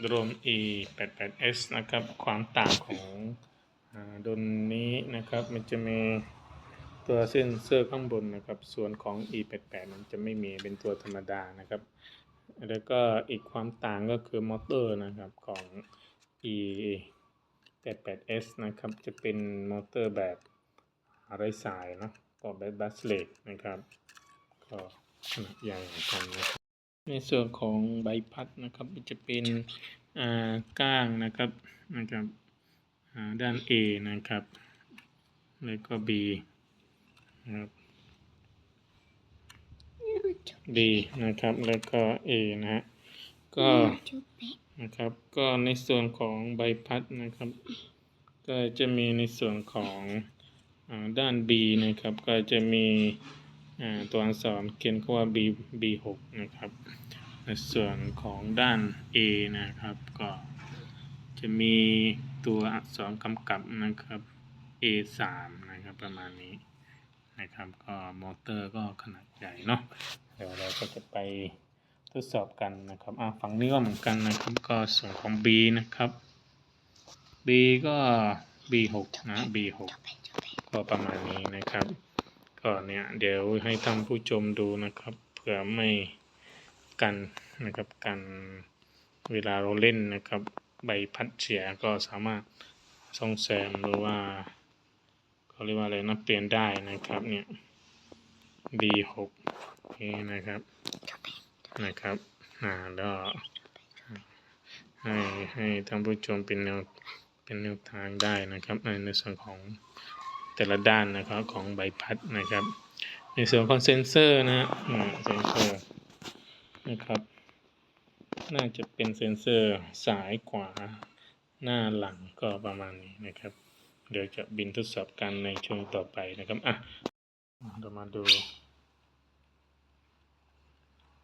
โดรม e 8 8 s นะครับ ความต่างของอ่าโดนนี้นะครับ มันจะมีตัวเส้นเซอร์ข้างบนนะครับ ส่วนของ e 8 8มันจะไม่มีเป็นตัวธรรมดานะครับ แล้วก็อีกความต่างก็คือมอเตอร์นะครับของ e 8 8 s นะครับ จะเป็นมอเตอร์แบบไร้สายเนาะก็แบบบัสเลตนะครับ ก็ขนาดใหญ่เหมือนกันนะครับ ในส่วนของใบพัดนะครับจะเป็นอ่าก้างนะครับนะครับอ่าด้าน A นะครับ แล้วก็ B นะครับ B นะครับ แล้วก็ A นะฮะ ก็นะครับ ก็ในส่วนของใบพัดนะครับ ก็จะมีในส่วนของอาด้าน B นะครับ ก็จะมี ตัวอักษรเขียนคำว่า B B6 นะครับ ในส่วนของด้าน A นะครับ ก็จะมีตัวอักษรกำกับนะครับ A3 นะครับประมาณนี้นะครับก็มอเตอร์ก็ขนาดใหญ่เนาะเดี๋ยวเราก็จะไปทดสอบกันนะครับอ่าฝั่งนี้ก็เหมือนกันนะครับก็ส่วนของ B นะครับ B ก็ B6 นะ B6 ก็ประมาณนี้นะครับ ก็เนี่ย เดี๋ยวให้ท่านผู้ชมดูนะครับ เผื่อไม่กันนะครับกันเวลาเราเล่นนะครับ ใบพัดเสียก็สามารถซ่อมแซมหรือว่าเขาเรียกว่าอะไรนะเปลี่ยนได้นะครับเนี่ย B6 นี่นะครับนะครับอ่าแล้วให้ให้ท่านผู้ชมเป็นแนวเป็นแนวทางได้นะครับในในส่วนของ แต่ละด้านนะครับของใบพัดนะครับ ในส่วนของเซนเซอร์นะเซนเซอร์นะครับ น่าจะเป็นเซนเซอร์สายขวาหน้าหลังก็ประมาณนี้นะครับ เดี๋ยวจะบินทดสอบกันในช่วงต่อไปนะครับอะเรามาดู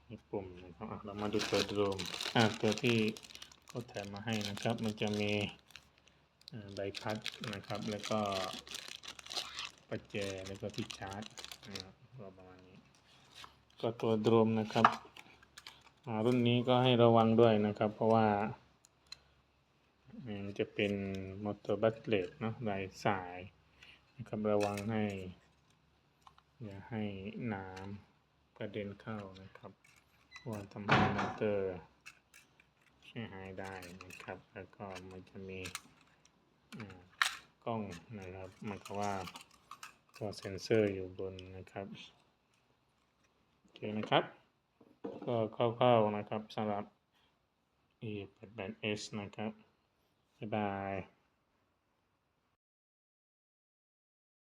นี่ปุ่มนะครับอะเรามาดูตัวโดรมอะตัวที่เขาแถมมาให้นะครับ มันจะมีใบพัดนะครับ แล้วก็ ปัจแจแล้วก็ที่ชาร์จนะครับก็ประมาณนี้ ก็ตัวโดรมนะครับอ่ารุ่นนี้ก็ให้ระวังด้วยนะครับ เพราะว่ามันจะเป็นมอเตอร์บัสเลตเนาะลายสายนะครับระวังให้ อย่าให้น้ำกระเด็นเข้านะครับเพราะว่าทำให้มอเตอร์เสียหายได้นะครับ แล้วก็มันจะมีอ่ากล้องนะครับหมันก็ว่า ตัวเซ็นเซอร์อยู่บนนะครับโอเคนะครับ ก็คร่าวๆนะครับสำหรับ e 8 8 s นะครับ บ๊ายบาย